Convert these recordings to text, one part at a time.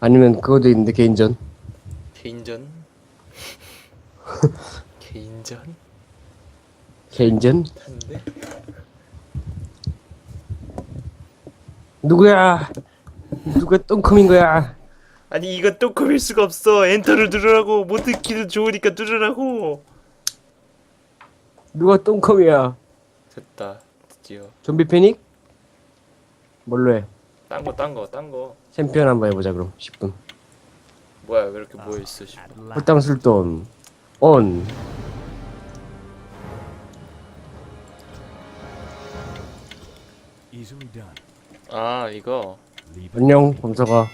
아니면 그것도 있는데 개인전. 개인전? 개인전? 개인전? 한데? 누구야? 누가 똥컴인 거야? 아니 이거 또 커밀 수가 없어 엔터를 누르라고 모드 키도 좋으니까 누르라고 누가 똥컴이야? 됐다 드디어 좀비 패닉? 뭘로 해? 딴 거 딴 거 딴 거 챔피언 한번 해보자 그럼 10분. 뭐야 왜 이렇게 모여 있어 씨. 홀당 술돈 온. Easily done. 아 이거 Leave it. 안녕 범서가.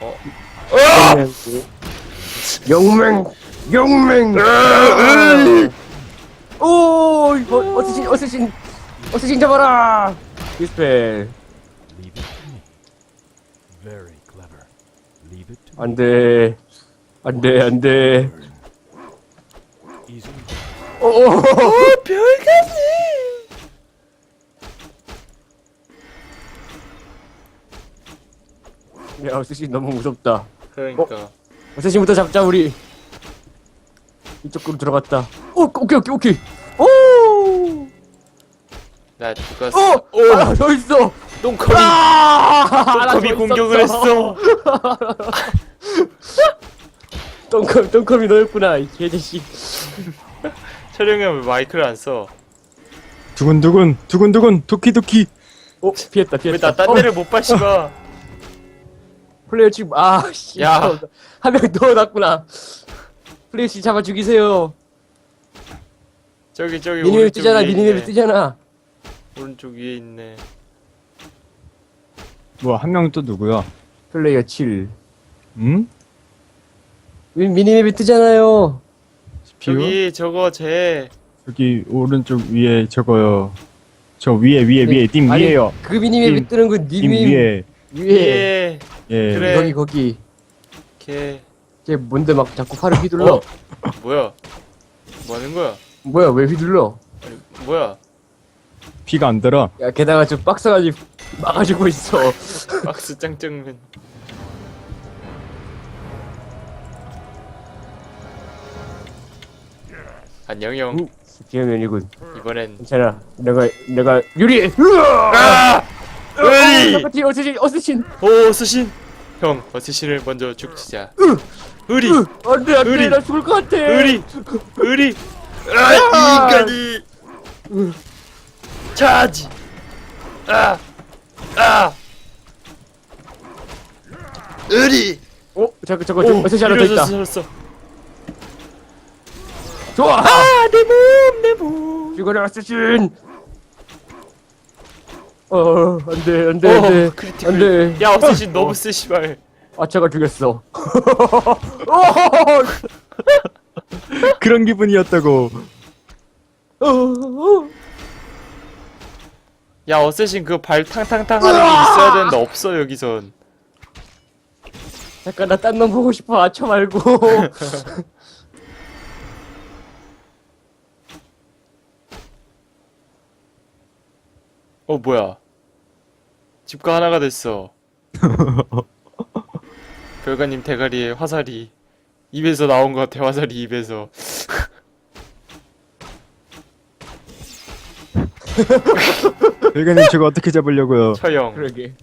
어? 영맹 영맹. 오 이거 어쌔신 어쌔신 어쌔신 잡아라. 디스펠. Leave it to me. Very clever. Leave it to me. 안돼 안돼 안돼. Easily done. 오. 별가지 야 어쌔신 너무 무섭다. 그러니까 어쌔신부터 잡자 우리. 이쪽으로 들어갔다. 오 오케이 오케이 오케이. 오. 나 죽었어 어! 오! 하나 더 있어! 똥커미 아! 똥커미 더 공격을. 했어 똥컴, 똥컴이 너였구나, 이 개자식. 촬영이 왜 마이크를 안 써 두근두근 두근두근 도키도키 오, 피했다, 왜 피했다. 나 딴 데를 못 봐씨가 플레이어 지금, 아, 씨. 야. 한명더 났구나. 플레이어 씨 잡아 죽이세요. 저기 저기 미니맵 오른쪽 뜨잖아, 위에 미니맵 있네. 뜨잖아. 오른쪽 위에 있네 뭐한명또 누구야? 플레이어 7. 응? 미- 미니맵이 뜨잖아요. 비우? 저기 저거 쟤 여기 오른쪽 위에 저거요. 저 위에 위에 위에 님 아니, 위에요. 그 미니맵이 님, 뜨는 건 님 님이 위에. 위에. 예. 예. 그래. 거기, 거기. 걔걔 뭔데 막 자꾸 팔을 휘둘러. 어? 뭐야 뭐 하는 거야 뭐야, 왜 휘둘러? 아니, 뭐야 비가 안 들어. 야, 게다가 저 박스까지 막아주고 있어. 박스 짱짱맨 안녕 형 음, 기회면이군. 이번엔 괜찮아. 내가 내가 유리해. 으아! 으이! 어쌔신 어쌔신 어쌔신. 오 수신 형 어쌔신을 먼저 죽이자 의리 안돼 안돼! 나 죽을 것 같아. 의리 의리 아이 인간 이 차지 아아 의리 어 잠깐 잠깐 저 어쌔신 하나 더 있다. 살았어 좋아. 아 내몸내몸 죽어라 어쌔신. 어 안돼 안돼 안돼 어, 크리티컬. 안돼. 야 어쌔신 너무 세 씨발 아차가 죽였어. 그런 기분이었다고. 야 어쌔신 그 발 탕탕탕 하는 게 있어야 되는데 없어 여기선. 잠깐 나 딴 놈 보고 싶어. 아차 말고. 어 뭐야? 집가 하나가 됐어. 별가님 대가리에 화살이 입에서 나온 것 같아 화살이 입에서 별가님 저거 어떻게 잡으려고요? 처형 그러게.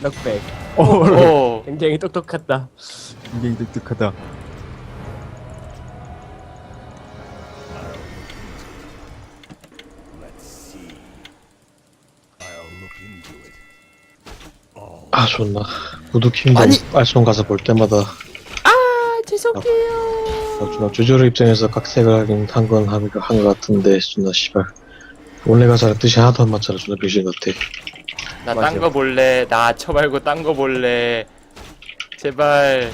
넉백. 어, 어 굉장히 똑똑하다. 굉장히 독특하다. 아 존나 구두킹덤 알송 가서 볼 때마다 아 죄송해요 존나 주저로 입장에서 각색을 하긴 한건 한것 같은데 존나 씨발 원래 가사를 뜻이 하나도 안 맞잖아 존나 병신 같아 나 맞아. 딴거 볼래 나쳐 말고 딴 거 볼래 제발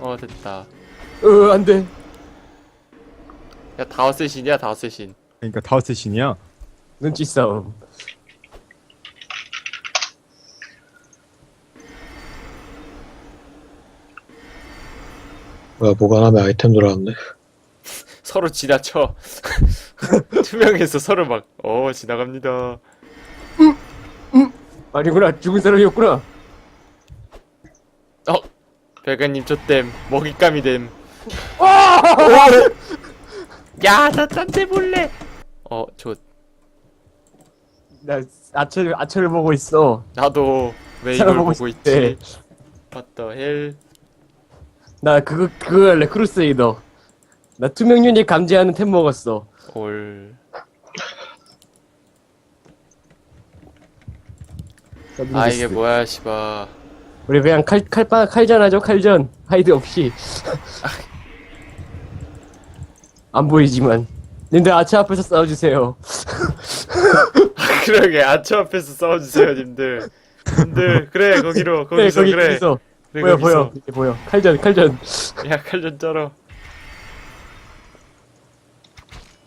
어 됐다 어 안돼. 야 다어쌔신이야 다어쌔신 그러니까 다우스 신이야. 눈치 싸움. 뭐야 보관함에 아이템 들어왔네 서로 지나쳐 투명해서 서로 막 어 지나갑니다 아니구나 죽은 사람이었구나. 배가님 저땜 먹잇감이 됨. 야, 나 딴데 볼래. 어, 저 나 아처를 아처를 보고 있어. 나도 왜 이걸 살아보고 보고 있대. 있지? What the hell? 나 그거 그거 할래 크루세이더. 나 투명 유닛 감지하는 템 먹었어. 올. 아 이게 뭐야, 씨발. 우리 그냥 칼 칼빵 칼전 하죠 칼전 하이드 없이. 안 보이지만. 님들 아처 앞에서 싸워주세요. 그러게 아처 앞에서 싸워주세요, 님들. 님들 그래 거기로 그래 거기서 거기 그래. 거기서 그래, 보여 거기서. 보여 이게 보여 칼전 칼전. 야 칼전 쩔어.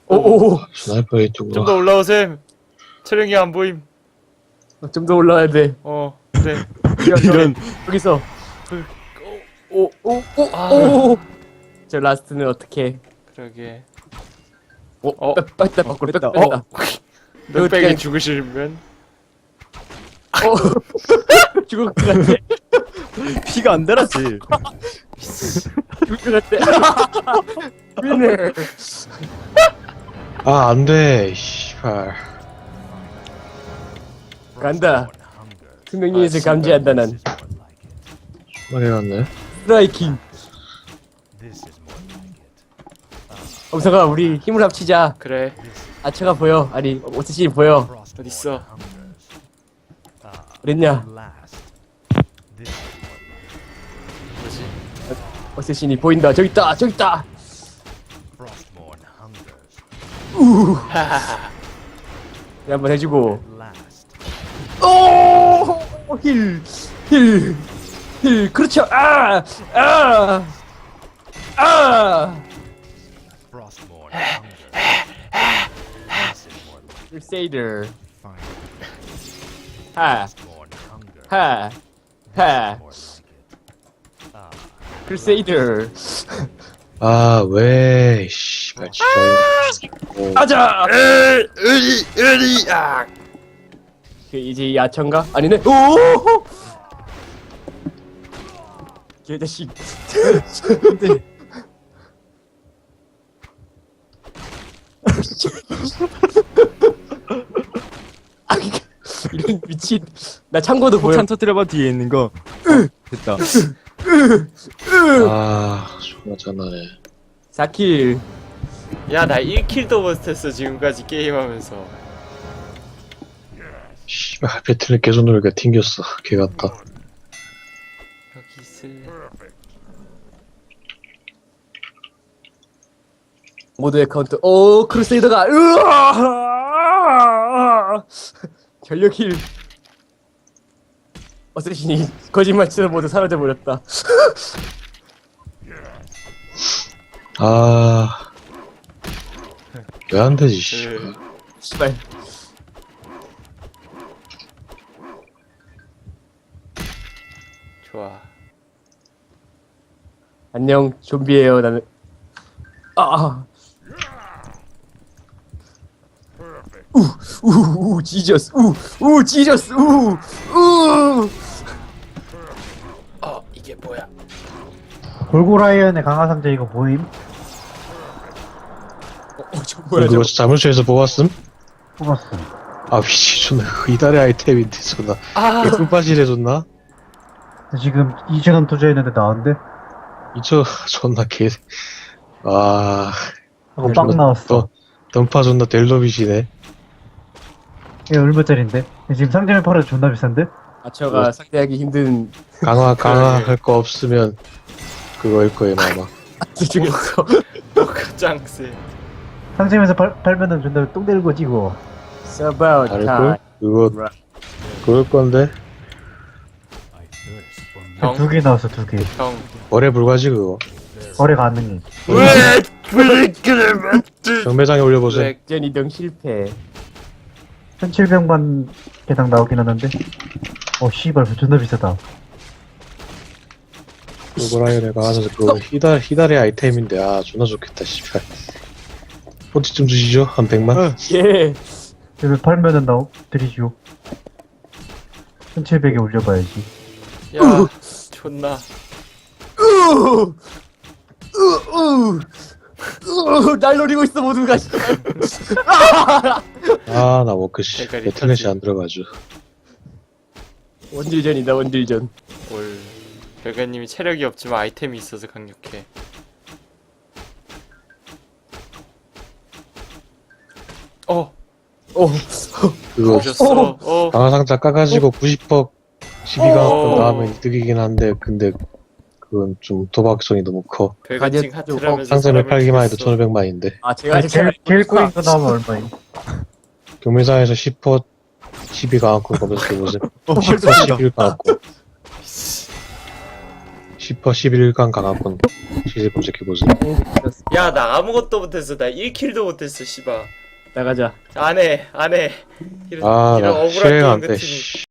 오오 스나이퍼에 좀 두고 더 올라오셈. 촬영이 안 보임. 좀 더 올라와야 돼. 어 그래. 이런 여기서 오오오오 아. 저 라스트는 어떻게? 그러게. 오, 어. 뺐, 뺐다, 밖으로 뺐다. 어? 뺐다. 넉백이 그냥- 죽으시면 어. 죽을 것 같아. 피가 안 달았지. 죽을 것 같아. 위네. 아 안 돼 씨발 간다. hunger. 투명 유닛을 감지한다 난. 말이 갔네 스트라이킹. It. 엄성아 우리 힘을 합치자. 그래. 아처가 보여. 아니 오스신이 보여. More like 뭐지? 오스신이 보인다. 저기 있다. 저기 있다. 네, 한번 해주고. 오! 힐, 힐, 힐. 그렇죠. 아, 아, 아. Crusader. 하. 하, 하. Ah, Crusader. 아 왜 씨발 진짜 가자. 으리 으리 아. 그 이제 이 아천가? 아니네. 오! 개자식. 근데 아, 이게- 이런 미친. 나 창고도 보여. 폭탄 터뜨려봐 뒤에 있는 거. 어, 됐다. 아 존나 짠하네 4킬. 야, 나 1킬도 못했어, 지금까지 게임하면서. 씨발 배틀을 계속 누르니까 튕겼어 개 같다 여기 있을래. 모두의 카운트. 오, 크루세이더가. 으아! 전력 킬. 어쌔신이 거짓말처럼 모두 사라져 버렸다. 아 왜 안 되지 으, 씨발. 좋아. 안녕, 좀비예요. 나는. 아. 아. 우, 우, 우, 지저스, 우, 우, 지저스, 우, 우. 어, 이게 뭐야? 골고라이언의 강화상자 이거 보임? 어, 저 뭐야, 그거 저. 자물쇠에서 뽑았음? 뽑았어. 아 위치 존나 이달의 아이템인데 존나 아, 꿀빠질 해줬나? 지금 2시간 투자했는데 나왔는데? 이저 존나 개 아... 하고 빵 나왔어. 또 던파 존나 델로빗이네 이게 얼마짜린데? 지금 상점에 팔아도 존나 비싼데? 아처가 상대하기 힘든 강화 강화 할 거 없으면 그거일 거예요 아마 죽였어. 뭐가 짱세. 상점에서 팔, 팔면은 존나 똥 되는 거지 이거. It's about time. 그거 그럴 건데 형, 두 개 나왔어 두 개. 형. 거래 불가지 그거 거래 가능해. 왜 브레이크를 맞지? 경매장에 올려보세요 왜전 이동 실패. 1700만 개당 나오긴 하는데. 어 씨발 존나 비싸다. 그거라이언에 가서 그거 히달 히달의 아이템인데 아 존나 좋겠다 씨발 포트 좀 주시죠 한 100만 예. 이거 팔면은 나오 드리죠. 1700에 올려봐야지. 야, 존나. 으, 으, 으, 으, 날 노리고 있어 모두가. 씨. 아, 나 워크씨. 대가리 배틀넷이. 안 들어가죠. 원딜전이다 원딜전. 올 별가님이 체력이 없지만 아이템이 있어서 강력해 어 오, 그거 오셨어 어 강화상자 까가지고 90% 시비가 어. 그 다음에 이득이긴 한데, 근데 그건 좀 도박성이 너무 커. 가디언 하트라면서 상점에 사람을 팔기만 해도 죽였어. 1500만인데. 아 제가 아니, 제일, 제일 꼬인 거 나오면 얼마임? 경매상에서 10% 시비 강화권 검색해 보세요. 10% 11 강화권. 10% 11강 강화권 시세 검색해 보세요. 야 나 아무것도 못했어 나 1킬도 못했어 씨발 나가자. 안 해 안 해 이런, 아, 이런 나 억울한 게임 안 돼. 씨.